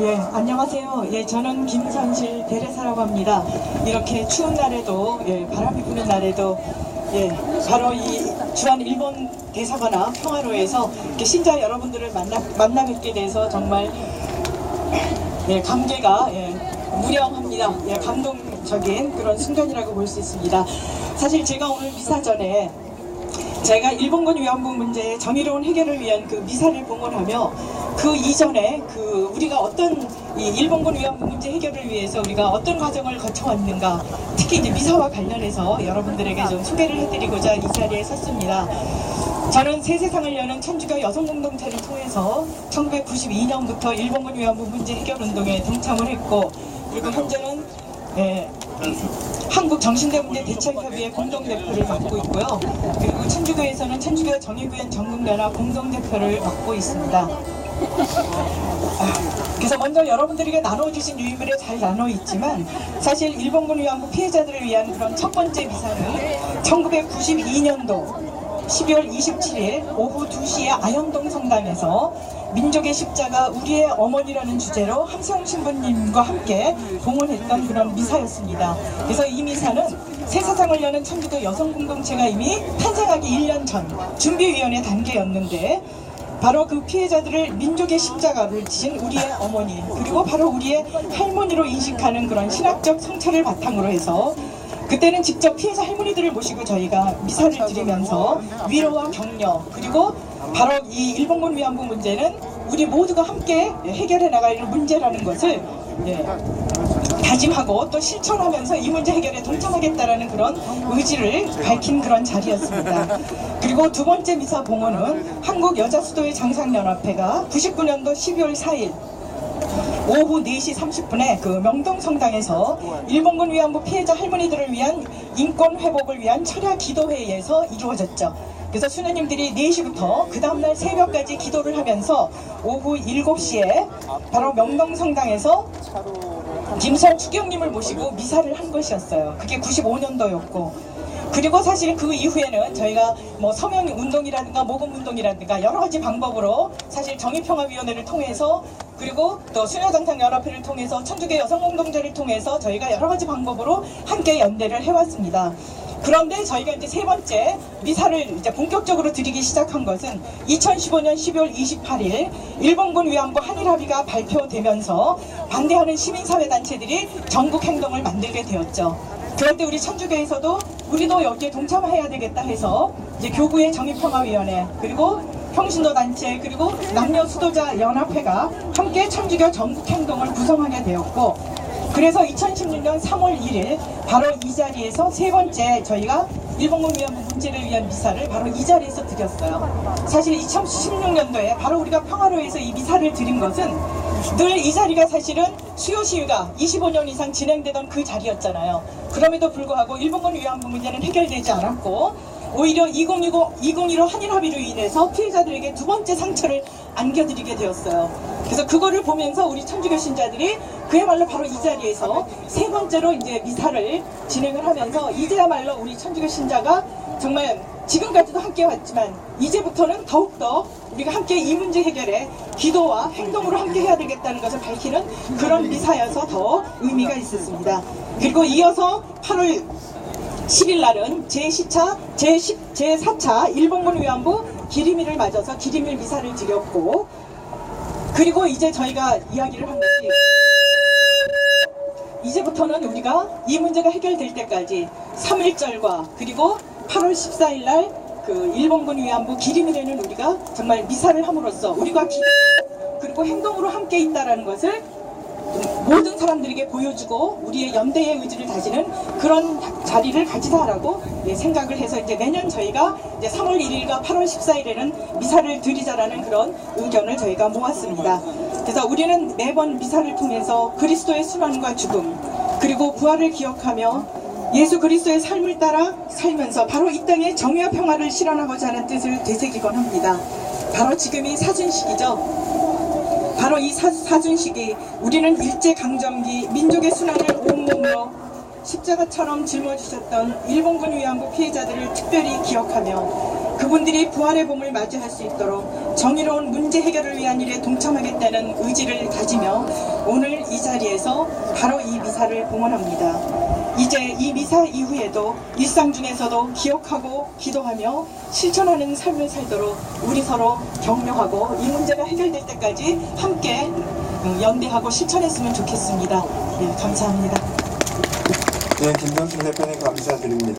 예, 안녕하세요. 예, 저는 김선실 대레사라고 합니다. 이렇게 추운 날에도, 예, 바람이 부는 날에도, 예, 바로 이 주한 일본 대사관앞 평화로에서 이렇게 신자 여러분들을 만나, 만나 뵙게 돼서 정말, 예, 감개가, 예, 무량합니다. 예, 감동적인 그런 순간이라고 볼 수 있습니다. 사실 제가 오늘 미사 전에 제가 일본군 위안부 문제의 정의로운 해결을 위한 그 미사를 봉헌하며 그 이전에 그 우리가 어떤 이 일본군 위안부 문제 해결을 위해서 우리가 어떤 과정을 거쳐왔는가 특히 이제 미사와 관련해서 여러분들에게 좀 소개를 해드리고자 이 자리에 섰습니다. 저는 새 세상을 여는 천주교 여성 공동체를 통해서 1992년부터 일본군 위안부 문제 해결 운동에 동참을 했고 그리고 현재는 예, 한국 정신대 문제 대책협의회 공동대표를 맡고 있고요. 그리고 천주교에서는 천주교 정의구현 전국연합 공동대표를 맡고 있습니다. 아, 그래서 먼저 여러분들에게 나눠주신 유인물에 잘 나눠 있지만 사실 일본군 위안부 피해자들을 위한 그런 첫 번째 미사는 1992년도 12월 27일 오후 2시에 아현동 성당에서 민족의 십자가 우리의 어머니라는 주제로 함성 신부님과 함께 봉헌했던 그런 미사였습니다. 그래서 이 미사는 새 세상을 여는 천주교 여성 공동체가 이미 탄생하기 1년 전 준비위원회 단계였는데 바로 그 피해자들을 민족의 십자가를 지신 우리의 어머니 그리고 바로 우리의 할머니로 인식하는 그런 신학적 성찰을 바탕으로 해서 그때는 직접 피해자 할머니들을 모시고 저희가 미사를 드리면서 위로와 격려 그리고 바로 이 일본군 위안부 문제는 우리 모두가 함께 해결해 나갈 문제라는 것을 예, 다짐하고 또 실천하면서 이 문제 해결에 동참하겠다라는 그런 의지를 밝힌 그런 자리였습니다. 그리고 두 번째 미사 봉헌은 한국 여자 수도의 장상연합회가 99년도 12월 4일 오후 4시 30분에 그 명동성당에서 일본군 위안부 피해자 할머니들을 위한 인권 회복을 위한 철야 기도회에서 이루어졌죠. 그래서 수녀님들이 4시부터 그 다음날 새벽까지 기도를 하면서 오후 7시에 바로 명동성당에서 김선 추경님을 모시고 미사를 한 것이었어요. 그게 95년도였고 그리고 사실 그 이후에는 저희가 뭐 서명 운동이라든가 모금 운동이라든가 여러 가지 방법으로 사실 정의평화위원회를 통해서 그리고 또 수녀장창연합회를 통해서 천주교 여성공동체를 통해서 저희가 여러 가지 방법으로 함께 연대를 해왔습니다. 그런데 저희가 이제 세 번째 미사를 이제 본격적으로 드리기 시작한 것은 2015년 12월 28일 일본군 위안부 한일 합의가 발표되면서 반대하는 시민사회단체들이 전국 행동을 만들게 되었죠. 그런데 우리 천주교에서도 우리도 여기에 동참해야 되겠다 해서 이제 교구의 정의평화위원회 그리고 평신도 단체 그리고 남녀 수도자 연합회가 함께 천주교 전국 행동을 구성하게 되었고 그래서 2016년 3월 1일 바로 이 자리에서 세 번째 저희가 일본군 위안부 문제를 위한 미사를 바로 이 자리에서 드렸어요. 사실 2016년도에 바로 우리가 평화로에서 이 미사를 드린 것은 늘 이 자리가 사실은 수요 시위가 25년 이상 진행되던 그 자리였잖아요. 그럼에도 불구하고 일본군 위안부 문제는 해결되지 않았고 오히려 2020, 2015 한일 합의로 인해서 피해자들에게 두 번째 상처를 안겨드리게 되었어요. 그래서 그거를 보면서 우리 천주교 신자들이 그야말로 바로 이 자리에서 세 번째로 이제 미사를 진행을 하면서 이제야말로 우리 천주교 신자가 정말 지금까지도 함께 왔지만 이제부터는 더욱더 우리가 함께 이 문제 해결에 기도와 행동으로 함께 해야 되겠다는 것을 밝히는 그런 미사여서 더 의미가 있었습니다. 그리고 이어서 8월 10일 날은 제10차, 제10, 제4차 일본군 위안부 기리미를 맞아서 기리밀 미사를 드렸고 그리고 이제 저희가 이야기를 한 것이 이제부터는 우리가 이 문제가 해결될 때까지 3일절과 그리고 8월 14일 날 그 일본군 위안부 기리미에는 우리가 정말 미사를 함으로써 우리가 기 그리고 행동으로 함께 있다라는 것을 모든 사람들에게 보여주고 우리의 연대의 의지를 다지는 그런 자리를 가지다라고 예, 생각을 해서 이제 내년 저희가 이제 3월 1일과 8월 14일에는 미사를 드리자라는 그런 의견을 저희가 모았습니다. 그래서 우리는 매번 미사를 통해서 그리스도의 순환과 죽음 그리고 부활을 기억하며 예수 그리스도의 삶을 따라 살면서 바로 이 땅에 정의와 평화를 실현하고자 하는 뜻을 되새기곤 합니다. 바로 지금이 사준식이죠. 바로 이 사, 사준식이 우리는 일제강점기 민족의 순환을 온몸으로 십자가처럼 짊어지셨던 일본군 위안부 피해자들을 특별히 기억하며 그분들이 부활의 봄을 맞이할 수 있도록 정의로운 문제 해결을 위한 일에 동참하겠다는 의지를 다지며 오늘 이 자리에서 바로 이 미사를 봉헌합니다. 이제 이 미사 이후에도 일상 중에서도 기억하고 기도하며 실천하는 삶을 살도록 우리 서로 격려하고 이 문제가 해결될 때까지 함께 어, 연대하고 실천했으면 좋겠습니다. 예, 감사합니다. 네, 김성춘 대표님 감사드립니다.